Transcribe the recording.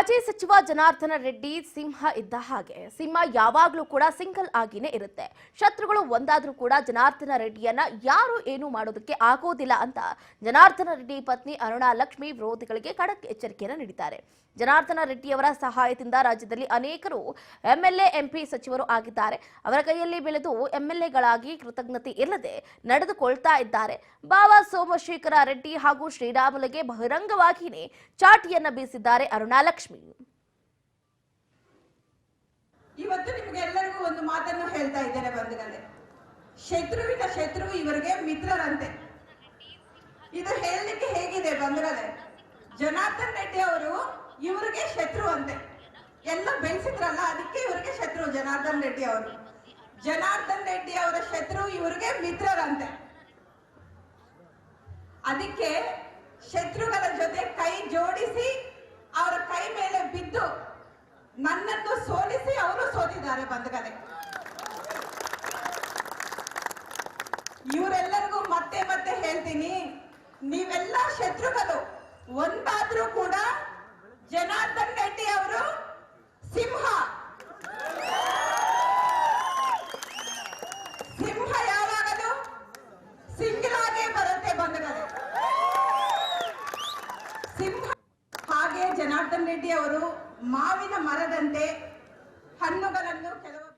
ಮಾಜಿ ಸಚಿವ ಜನಾರ್ದನ ರೆಡ್ಡಿ ಸಿಂಹ ಇದ್ದ ಹಾಗೆ. ಸಿಂಹ ಯಾವಾಗಲೂ ಕೂಡ ಸಿಂಗಲ್ ಆಗಿನೇ ಇರುತ್ತೆ. ಶತ್ರುಗಳು ಒಂದಾದ್ರೂ ಕೂಡ ಜನಾರ್ದನ ರೆಡ್ಡಿಯನ್ನ ಯಾರು ಏನು ಮಾಡೋದಕ್ಕೆ ಆಗೋದಿಲ್ಲ ಅಂತ ಜನಾರ್ದನ ರೆಡ್ಡಿ ಪತ್ನಿ ಅರುಣಾ ಲಕ್ಷ್ಮಿ ವಿರೋಧಿಗಳಿಗೆ ಖಡಕ್ ಎಚ್ಚರಿಕೆಯನ್ನು ನೀಡಿದ್ದಾರೆ. ಜನಾರ್ದನ ರೆಡ್ಡಿಯವರ ಸಹಾಯದಿಂದ ರಾಜ್ಯದಲ್ಲಿ ಅನೇಕರು ಎಂಎಲ್ಎ, ಎಂಪಿ ಸಚಿವರು ಆಗಿದ್ದಾರೆ. ಅವರ ಕೈಯಲ್ಲಿ ಬೆಳೆದು ಎಂಎಲ್ಎಗಳಾಗಿ ಕೃತಜ್ಞತೆ ಇಲ್ಲದೆ ನಡೆದುಕೊಳ್ತಾ ಇದ್ದಾರೆ. ಬಾಬಾ ಸೋಮಶೇಖರ ರೆಡ್ಡಿ ಹಾಗೂ ಶ್ರೀರಾಮುಲುಗೆ ಬಹಿರಂಗವಾಗಿಯೇ ಚಾಟಿಯನ್ನ ಬೀಸಿದ್ದಾರೆ ಅರುಣಾಲಕ್ಷ್ಮಿ ಇವತ್ತು ನಿಮಗೆಲ್ಲರಿಗೂ ಒಂದು ಮಾತನ್ನು ಹೇಳ್ತಾ ಇದ್ದೇನೆ ಬಂಧುಗಳೇ. ಶತ್ರುವಿನ ಶತ್ರು ಇವರಿಗೆ ಮಿತ್ರರಂತೆ. ಇದು ಹೇಳಲಿಕ್ಕೆ ಹೇಗಿದೆ ಬಂಧುಗಳೇ? ಜನಾರ್ದನ್ ರೆಡ್ಡಿ ಅವರು ಇವರಿಗೆ ಶತ್ರು ಅಂತೆ ಎಲ್ಲ ಬೆಳೆಸಿದ್ರಲ್ಲ, ಅದಕ್ಕೆ ಇವರಿಗೆ ಶತ್ರು ಜನಾರ್ದನ್ ರೆಡ್ಡಿ ಅವರು. ಜನಾರ್ದನ್ ರೆಡ್ಡಿ ಅವರ ಶತ್ರು ಇವರಿಗೆ ಮಿತ್ರರಂತೆ. ಅದಕ್ಕೆ ಶತ್ರುಗಳ ಜೊತೆ ಕೈ ಜೋಡಿಸಿ ಅವರ ಕೈ ಮೇಲೆ ಬಿದ್ದು ನನ್ನನ್ನು ಸೋಲಿಸಿ ಅವರು ಸೋತಿದ್ದಾರೆ ಬಂಧುಗಳೇ. ಇವರೆಲ್ಲರಿಗೂ ಮತ್ತೆ ಮತ್ತೆ ಹೇಳ್ತೀನಿ, ನೀವೆಲ್ಲ ಶತ್ರುಗಳು, ಒಂದಾದ್ರೂ ಕೂಡ ಜನಾರ್ದನ್ ರೆಡ್ಡಿ ಅವರು ಸಿಂಹ. ಸಿಂಹ ಯಾವಾಗದು ಸಿಂಗಲ್ ಆಗೇ ಬರುತ್ತೆ ಬಂಧುಗಳೇ. ಸಿಂಹ ಹಾಗೆ ಜನಾರ್ದನ್ ರೆಡ್ಡಿ ಅವರು ಮಾವಿನ ಮರದಂತೆ ಹಣ್ಣುಗಳನ್ನು ಕೆಲವು